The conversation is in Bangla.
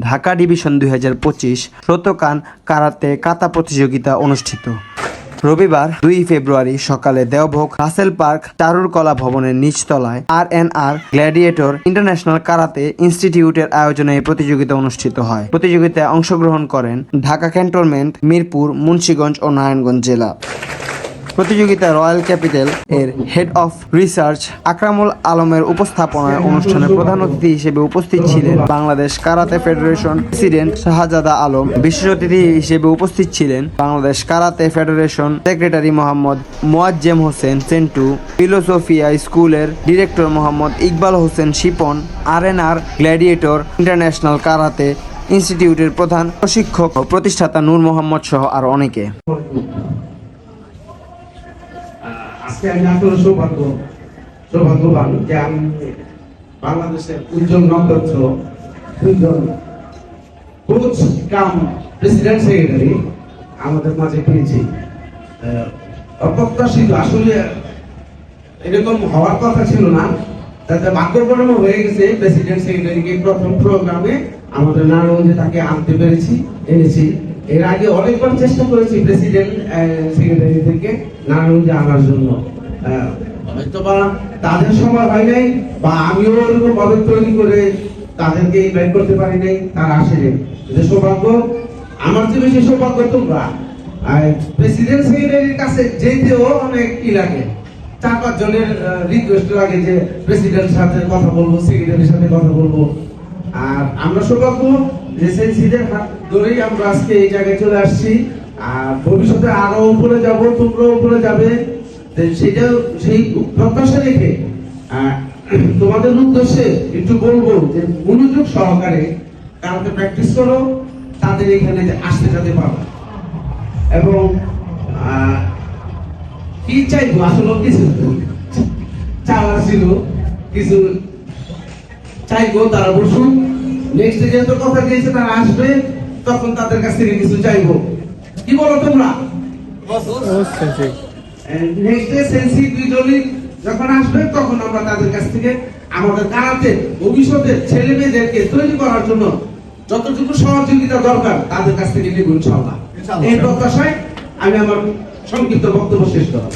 ঢাকা ডিভিশন দুই হাজার পঁচিশ শতকান কারাতে কাতা প্রতিযোগিতা অনুষ্ঠিত। রবিবার দুই ফেব্রুয়ারি সকালে দেওভোগ রাসেল পার্ক চারুরকলা ভবনের নিচতলায় R N R gladiator international karate ইনস্টিটিউটের আয়োজনে এই প্রতিযোগিতা অনুষ্ঠিত হয়। প্রতিযোগিতায় অংশগ্রহণ করেন ঢাকা ক্যান্টনমেন্ট, মিরপুর, মুন্সিগঞ্জ ও নারায়ণগঞ্জ জেলা। প্রতিযোগিতা রয়্যাল ক্যাপিটাল এর হেড অফ রিসার্চ আকরামুল আলমের উপস্থাপনায় অনুষ্ঠানে প্রধান অতিথি হিসেবে উপস্থিত ছিলেন Bangladesh karate federation president Shahzada Alam, বিশেষ অতিথি হিসেবে উপস্থিত ছিলেন Bangladesh karate federation secretary Mohammad Moazzem Hossain Sentu, Philosophia স্কুলের director Mohammad Iqbal Hossain Shipon, R N R gladiator international karate ইনস্টিটিউটের প্রধান প্রশিক্ষক ও প্রতিষ্ঠাতা নূর মোহাম্মদ সহ আরও অনেকে। আজকে আমি আসলে সৌভাগ্য, সৌভাগ্যবান যে আমি বাংলাদেশের উজ্জ্বল নক্ষত্র দুজন কোচ, কাম, প্রেসিডেন্ট সেক্রেটারি আমাদের মাঝে পেয়েছি। অপ্রত্যাশিত আসলে এরকম হওয়ার কথা ছিল না, তাতে ভাগ্যক্রমে হয়ে গেছে প্রেসিডেন্ট সেক্রেটারিকে প্রথম প্রোগ্রামে আমাদের নারায়ণগঞ্জে তাকে আনতে পেরেছি, এনেছি। এর আগে অনেকবার চেষ্টা করেছি প্রেসিডেন্ট সেক্রেটারি থেকে নারায়ণগঞ্জে আনার জন্য। তাদের সময় হয় নাই, বা আমিও ওরকম ভাবে তৈরি করে তাদেরকে ইনভাইট করতে পারি নাই, তারা আসেনি। যে সৌভাগ্য, আমার চেয়ে বেশি সৌভাগ্য তোমরা। প্রেসিডেন্ট সেক্রেটারির কাছে যেতেও অনেক কি লাগে। চার পাঁচ জনের রিকোয়েস্ট লাগে যে প্রেসিডেন্ট সাথে কথা বলব সেক্রেটারির সাথে কথা বলব। আর আমরা সৌভাগ্য যে সেন্সিদের হাত ধরেই আমরা আজকে এই জায়গায় চলে আসছি। আর ভবিষ্যতে আরও উপরে যাব, তোমরাও উপরে যাবে। সেটা, সেই প্রত্যাশা রেখে তোমাদের উদ্দেশ্যে একটু বলব যে মনোযোগ সহকারে কালকে প্র্যাকটিস করো, তাদের এখানে আসতে যেতে পারো। এবং কি চাইব? আসলে কিছু চাওয়া ছিল, কিছু চাইব তারা বসুন। নেক্সট যেহেতু কথা দিয়েছে তারা আসবে তখন তাদের কাছ থেকে কিছু চাইব। কি বলো তোমরা? নেক্সট ডে সেন্সি দুইজনই যখন আসবে তখন আমরা তাদের কাছ থেকে আমাদের কারাতে ভবিষ্যতে ছেলে মেয়েদেরকে তৈরি করার জন্য যতটুকু সহযোগিতা দরকার তাদের কাছ থেকে নেব ইনশাআল্লাহ। এই প্রত্যাশায় আমি আমার সংক্ষিপ্ত বক্তব্য শেষ করলাম।